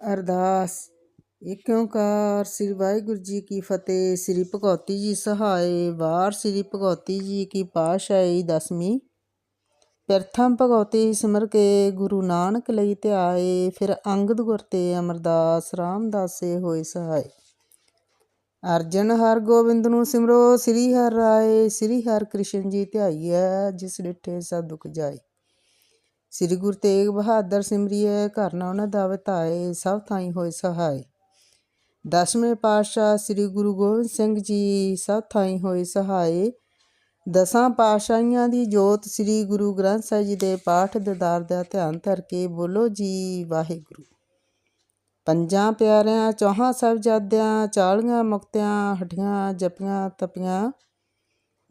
ਅਰਦਾਸ। ਏਕ ਓੰਕਾਰ ਸ੍ਰੀ ਵਾਹਿਗੁਰੂ ਜੀ ਕੀ ਫਤਿਹ। ਸ੍ਰੀ ਭਗਉਤੀ ਜੀ ਸਹਾਏ। ਵਾਰ ਸ੍ਰੀ ਭਗਉਤੀ ਜੀ ਕੀ ਪਾਤਸ਼ਾਹੀ ਦਸਵੀਂ। ਪ੍ਰਥਮ ਭਗਉਤੀ ਸਿਮਰ ਕੇ ਗੁਰੂ ਨਾਨਕ ਲਈ ਧਿਆਏ। ਫਿਰ ਅੰਗਦ ਗੁਰ ਤੇ ਅਮਰਦਾਸ ਰਾਮਦਾਸੇ ਹੋਏ ਸਹਾਏ। ਅਰਜਨ ਹਰ ਗੋਬਿੰਦ ਨੂੰ ਸਿਮਰੋ, ਸ੍ਰੀ ਹਰਿ ਰਾਏ, ਸ੍ਰੀ ਹਰਿ ਕ੍ਰਿਸ਼ਨ ਜੀ ਧਿਆਈਐ, ਜਿਸ ਡਿਠੇ ਸਭ ਦੁਖ ਜਾਏ। ਸ੍ਰੀ ਗੁਰੂ ਤੇਗ ਬਹਾਦਰ ਸਿਮਰਿਐ ਘਰ ਨਾ ਉਹਨਾਂ ਦਾ ਵਤਾਏ ਸਭ ਥਾਈ ਹੋਏ ਸਹਾਈ ਦਸਵੇਂ ਪਾਤਸ਼ਾਹ ਸ੍ਰੀ ਗੁਰੂ ਗੋਬਿੰਦ ਸਿੰਘ ਜੀ, ਸਭ ਥਾਈ ਹੋਏ ਸਹਾਈ ਦਸਾਂ ਪਾਤਸ਼ਾਹੀਆਂ ਦੀ ਜੋਤ ਸ੍ਰੀ ਗੁਰੂ ਗ੍ਰੰਥ ਸਾਹਿਬ ਜੀ ਦੇ ਪਾਠ ਦਦਾਰ ਦਾ ਧਿਆਨ ਧਰ ਕੇ ਬੋਲੋ ਜੀ, ਵਾਹਿਗੁਰੂ। ਪੰਜਾਂ ਪਿਆਰਿਆਂ, ਚੌਹਾਂ ਸਾਹਿਬਜ਼ਾਦਿਆਂ ਚਾਲੀਆਂ ਮੁਕਤਿਆਂ, ਹੱਡੀਆਂ ਜਪੀਆਂ, ਤਪੀਆਂ।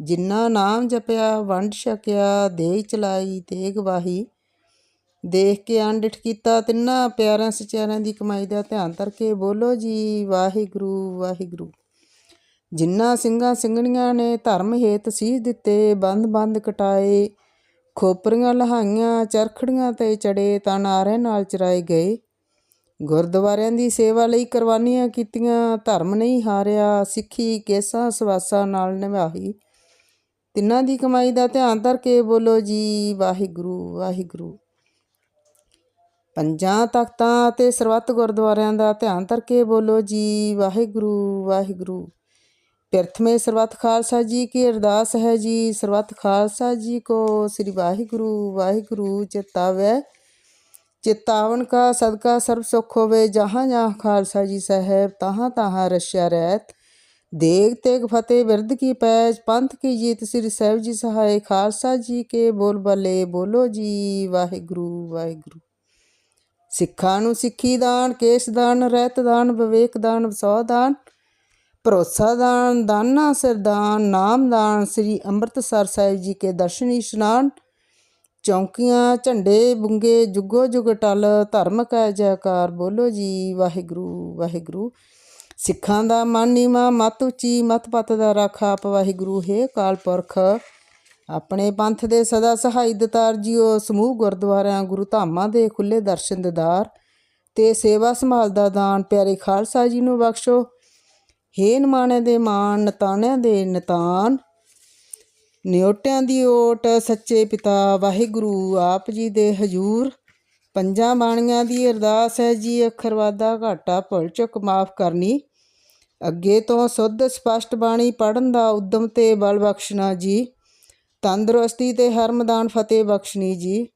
ਜਿਨ੍ਹਾਂ ਨਾਮ ਜਪਿਆ, ਵੰਡ ਛਕਿਆ, ਦੇਹ ਚਲਾਈ, ਤੇਗ ਵਾਹੀ। ਦੇਖ ਕੇ ਅੰਡਿਠ ਕੀਤਾ, ਤਿੰਨਾਂ ਪਿਆਰਿਆਂ ਸਚਿਆਰਿਆਂ ਦੀ ਕਮਾਈ ਦਾ ਧਿਆਨ ਧਰ ਕੇ ਬੋਲੋ ਜੀ, ਵਾਹਿਗੁਰੂ ਵਾਹਿਗੁਰੂ। ਜਿਨ੍ਹਾਂ ਸਿੰਘਾਂ ਸਿੰਘਣੀਆਂ ਨੇ ਧਰਮ ਹੇਤ ਸੀਸ ਦਿੱਤੇ, ਬੰਦ ਬੰਦ ਕਟਾਏ, ਖੋਪਰੀਆਂ ਲਹਾਈਆਂ, ਚਰਖੜੀਆਂ ਤੇ ਚੜੇ ਤਾਂ ਨਾਰੇ ਨਾਲ ਚਰਾਏ ਗਏ। ਗੁਰਦੁਆਰਿਆਂ ਦੀ ਸੇਵਾ ਲਈ ਕੁਰਬਾਨੀਆਂ ਕੀਤੀਆਂ, ਧਰਮ ਨਹੀਂ ਹਾਰਿਆ, ਸਿੱਖੀ, ਕੇਸਾਂ, ਸਵਾਸਾਂ ਨਾਲ ਨਿਭਾਈ ਤਿੰਨਾਂ ਦੀ ਕਮਾਈ ਦਾ ਧਿਆਨ ਧਰ ਕੇ ਬੋਲੋ ਜੀ, ਵਾਹਿਗੁਰੂ ਵਾਹਿਗੁਰੂ। ਪੰਜਾਂ ਤਖਤਾਂ ਅਤੇ ਸਰਬੱਤ ਗੁਰਦੁਆਰਿਆਂ ਦਾ ਧਿਆਨ ਧਰ ਕੇ ਬੋਲੋ ਜੀ, ਵਾਹਿਗੁਰੂ ਵਾਹਿਗੁਰੂ। ਪ੍ਰਥਮੇ ਸਰਬੱਤ ਖਾਲਸਾ ਜੀ ਕੀ ਅਰਦਾਸ ਹੈ ਜੀ, ਸਰਬੱਤ ਖਾਲਸਾ ਜੀ ਕੋ ਸ੍ਰੀ ਵਾਹਿਗੁਰੂ ਵਾਹਿਗੁਰੂ ਚਿਤਾਵੇ ਚਿਤਾਵਨ ਕਾ ਸਦਕਾ ਸਰਬ ਸੁਖ ਹੋਵੇ, ਜਹਾਂ ਜਹਾਂ ਖਾਲਸਾ ਜੀ ਸਾਹਿਬ, ਤਹਾਂ ਤਹਾਂ ਰਸ਼ਿਆ ਰਹਿਤ। ਦੇਗ ਤੇਗ ਫਤਿਹ ਬਿਰਦ ਕੀ ਪੈਜ, ਪੰਥ ਕੀ ਜੀਤ ਸ੍ਰੀ ਸਾਹਿਬ ਜੀ ਸਹਾਏ। ਖਾਲਸਾ ਜੀ ਕੇ ਬੋਲ ਬਲੇ, ਬੋਲੋ ਜੀ, ਵਾਹਿਗੁਰੂ ਵਾਹਿਗੁਰੂ। ਸਿੱਖਾਂ ਨੂੰ ਸਿੱਖੀ ਦਾਨ, ਕੇਸ ਦਾਨ, ਰਹਿਤ ਦਾਨ, ਵਿਵੇਕ ਦਾਨ, ਵਸੋ ਦਾਨ, ਭਰੋਸਾ ਦਾਨ, ਦਾਨਾ ਸਰਦਾਨ ਨਾਮ ਦਾਨ, ਸ੍ਰੀ ਅੰਮ੍ਰਿਤਸਰ ਸਾਹਿਬ ਜੀ ਕੇ ਦਰਸ਼ਨ ਇਸ਼ਨਾਨ, ਚੌਂਕੀਆਂ, ਝੰਡੇ, ਬੁੰਗੇ, ਜੁਗੋ ਜੁਗ ਟਲ, ਧਰਮ ਕੈ ਜੈਕਾਰ, ਬੋਲੋ ਜੀ ਵਾਹਿਗੁਰੂ ਵਾਹਿਗੁਰੂ। ਸਿੱਖਾਂ ਦਾ ਮਨ ਨੀਵਾ, ਮਤ ਉੱਚੀ, ਮਤ ਪਤ ਦਾ ਰਾਖਾ ਆਪ ਵਾਹਿਗੁਰੂ, ਹੈ ਕਾਲ ਪੁਰਖ। ਆਪਣੇ ਪੰਥ ਦੇ ਸਦਾ ਸਹਾਈ ਦਤਾਰ ਜੀਓ, ਸਮੂਹ ਗੁਰਦੁਆਰਿਆਂ, ਗੁਰੂ ਧਾਮਾਂ ਦੇ ਖੁੱਲੇ ਦਰਸ਼ਨ ਦਿਦਾਰ ਤੇ ਸੇਵਾ ਸੰਭਾਲ ਦਾ ਦਾਨ ਪਿਆਰੇ ਖਾਲਸਾ ਜੀ ਨੂੰ ਬਖਸ਼ੋ। ਹੇ ਨਮਾਣੇ ਦੇ ਮਾਨ ਨਤਾਣਿਆਂ ਦੇ ਨਤਾਨ, ਨਿਉਟਿਆਂ ਦੀ ਓਟ, ਸੱਚੇ ਪਿਤਾ ਵਾਹਿਗੁਰੂ ਆਪ ਜੀ ਦੇ ਹਜੂਰ। ਪੰਜਾਂ ਬਾਣੀਆਂ ਦੀ ਅਰਦਾਸ ਹੈ ਜੀ, ਅੱਖਰਵਾਦਾ ਘਾਟਾ ਭੁੱਲ ਚੁੱਕ ਮਾਫ ਕਰਨੀ। ਅੱਗੇ ਤੋਂ ਸੁੱਧ ਸਪਸ਼ਟ ਬਾਣੀ ਪੜਨ ਦਾ ਉਦਮ ਤੇ ਬਲ ਬਖਸ਼ਣਾ ਜੀ। ਤੰਦਰੁਸਤੀ ਤੇ ਹਰ ਮੈਦਾਨ ਫਤਿਹ ਬਖਸ਼ਣੀ ਜੀ।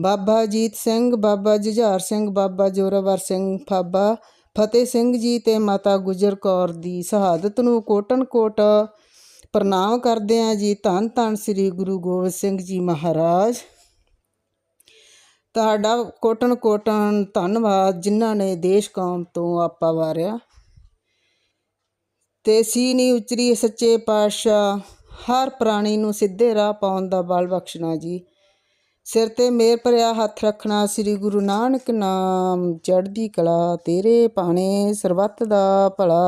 ਬਾਬਾ ਜੀਤ ਸਿੰਘ, ਬਾਬਾ ਜੁਝਾਰ ਸਿੰਘ, ਬਾਬਾ ਜੋਰਾਵਰ ਸਿੰਘ ਫਾਬਾ ਫਤਿਹ ਸਿੰਘ ਜੀ ਤੇ ਮਾਤਾ ਗੁਜਰ ਕੌਰ ਦੀ ਸ਼ਹਾਦਤ ਨੂੰ ਕੋਟਨ ਕੋਟ ਪ੍ਰਣਾਮ ਕਰਦੇ ਆ ਜੀ ਧੰਨ ਧੰਨ ਸ੍ਰੀ ਗੁਰੂ ਗੋਬਿੰਦ ਸਿੰਘ ਜੀ ਮਹਾਰਾਜ। ਤੁਹਾਡਾ ਕੋਟਨ ਕੋਟਨ ਧੰਨਵਾਦ ਜਿਨ੍ਹਾਂ ਨੇ ਦੇਸ਼ ਕੌਮ ਤੋਂ ਆਪਾ ਵਾਰਿਆ। ਤੇ ਨਹੀਂ ਉਚਰੀ ਸੱਚੇ ਪਾਤਸ਼ਾਹ ਹਰ ਪ੍ਰਾਣੀ ਨੂੰ ਸਿੱਧੇ ਰਾਹ ਪਾਉਣ ਦਾ ਬਲ ਬਖਸ਼ਣਾ ਜੀ। ਸਿਰ ਤੇ ਮੇਰ ਭਰਿਆ ਹੱਥ ਰੱਖਣਾ ਸ੍ਰੀ ਗੁਰੂ ਨਾਨਕ ਨਾਮ, ਚੜ੍ਹਦੀ ਕਲਾ ਤੇਰੇ ਪਾਣੇ ਸਰਬੱਤ ਦਾ ਭਲਾ।